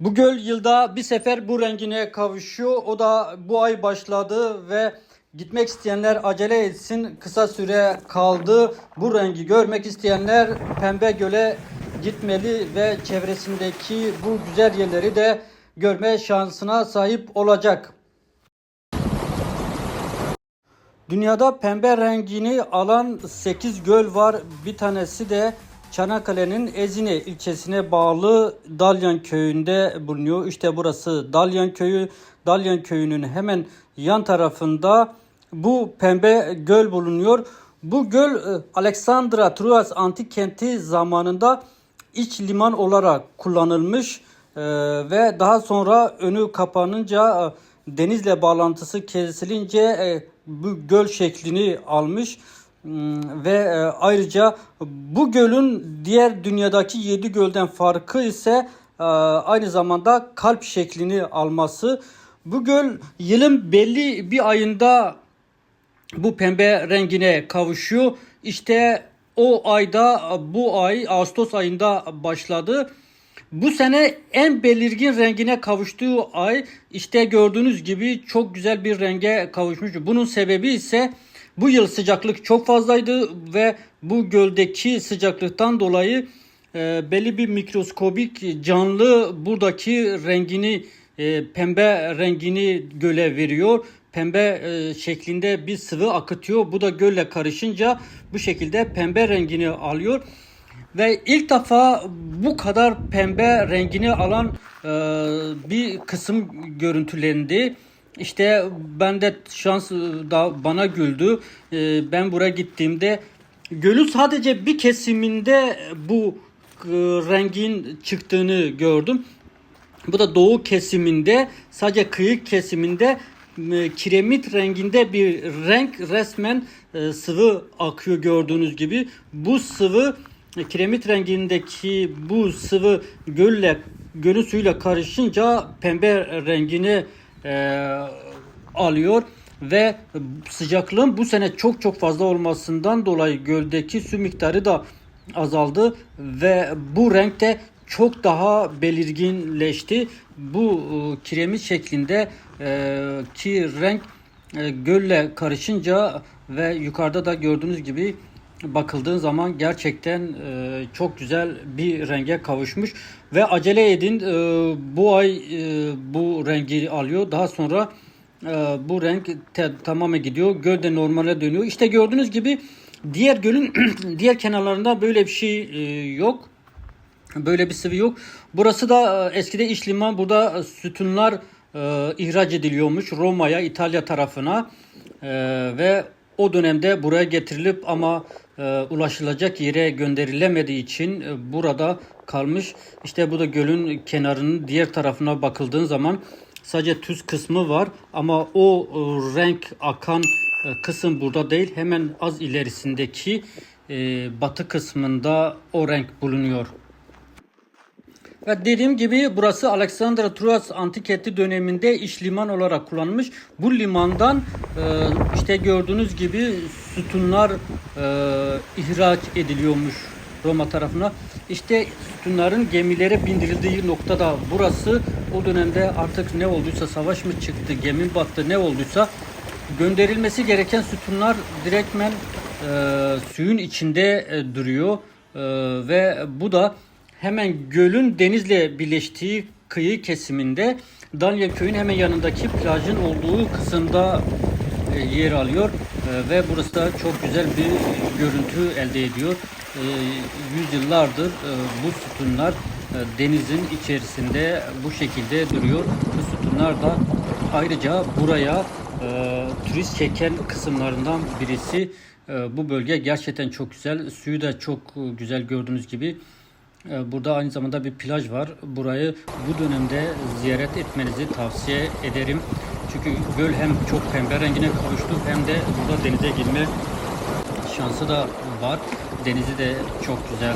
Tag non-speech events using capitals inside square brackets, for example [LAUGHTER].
Bu göl yılda bir sefer bu rengine kavuşuyor. O da bu ay başladı ve gitmek isteyenler acele etsin. Kısa süre kaldı. Bu rengi görmek isteyenler Pembe Göl'e gitmeli ve çevresindeki bu güzel yerleri de görme şansına sahip olacak. Dünyada pembe rengini alan 8 göl var. Bir tanesi de Çanakkale'nin Ezine ilçesine bağlı Dalyan köyünde bulunuyor. İşte burası Dalyan köyü. Dalyan köyünün hemen yan tarafında bu pembe göl bulunuyor. Bu göl e, Alexandra Troas antik kenti zamanında iç liman olarak kullanılmış e, ve daha sonra önü kapanınca e, denizle bağlantısı kesilince bu göl şeklini almış ve e, ayrıca bu gölün diğer dünyadaki 7 gölden farkı ise e, aynı zamanda kalp şeklini alması. Bu göl yılın belli bir ayında bu pembe rengine kavuşuyor. İşte o ayda bu ay Ağustos ayında başladı. Bu sene en belirgin rengine kavuştuğu ay işte gördüğünüz gibi çok güzel bir renge kavuşmuş. Bunun sebebi ise bu yıl sıcaklık çok fazlaydı ve bu göldeki sıcaklıktan dolayı e, belli bir mikroskobik canlı buradaki rengini e, pembe rengini göle veriyor. Pembe e, şeklinde bir sıvı akıtıyor. Bu da gölle karışınca bu şekilde pembe rengini alıyor. Ve ilk defa bu kadar pembe rengini alan e, bir kısım görüntülendi. İşte ben de şans da bana güldü. E, ben buraya gittiğimde gölün sadece bir kesiminde bu e, rengin çıktığını gördüm. Bu da doğu kesiminde sadece kıyı kesiminde e, kiremit renginde bir renk resmen e, sıvı akıyor gördüğünüz gibi. Bu sıvı e, kiremit rengindeki bu sıvı gölle gölün suyuyla karışınca pembe rengini e, alıyor ve sıcaklığın bu sene çok çok fazla olmasından dolayı göldeki su miktarı da azaldı ve bu renk de çok daha belirginleşti. Bu e, kiremit şeklinde e, ki renk e, gölle karışınca ve yukarıda da gördüğünüz gibi bakıldığı zaman gerçekten e, çok güzel bir renge kavuşmuş ve acele edin e, bu ay e, bu rengi alıyor. Daha sonra e, bu renk te, tamamen gidiyor göl de normale dönüyor. İşte gördüğünüz gibi diğer gölün [CLEARS THROAT] diğer kenarlarında böyle bir şey e, yok. Böyle bir sıvı yok. Burası da e, eskide iş liman. Burada sütunlar e, ihraç ediliyormuş Roma'ya İtalya tarafına e, ve o dönemde buraya getirilip ama e, ulaşılacak yere gönderilemediği için e, burada kalmış. İşte bu da gölün kenarının diğer tarafına bakıldığın zaman sadece tüz kısmı var ama o e, renk akan e, kısım burada değil. Hemen az ilerisindeki e, batı kısmında o renk bulunuyor. Dediğim gibi burası Alexandra Troas antikenti döneminde iş liman olarak kullanılmış. Bu limandan e, işte gördüğünüz gibi sütunlar e, ihraç ediliyormuş Roma tarafına. İşte sütunların gemilere bindirildiği nokta da burası. O dönemde artık ne olduysa savaş mı çıktı, gemi battı ne olduysa gönderilmesi gereken sütunlar direktmen e, suyun içinde e, duruyor. E, ve bu da hemen gölün denizle birleştiği kıyı kesiminde Dalya köyün hemen yanındaki plajın olduğu kısımda e, yer alıyor E, ve burası da çok güzel bir görüntü elde ediyor. E, Yüzyıllardır bu sütunlar denizin içerisinde bu şekilde duruyor. Bu sütunlar da ayrıca buraya turist çeken kısımlarından birisi. Bu bölge gerçekten çok güzel. Suyu da çok güzel gördüğünüz gibi. Ee, Burada aynı zamanda bir plaj var. Burayı bu dönemde ziyaret etmenizi tavsiye ederim. Çünkü göl hem çok pembe rengine kavuştu hem de burada denize girme şansı da var. Denizi de çok güzel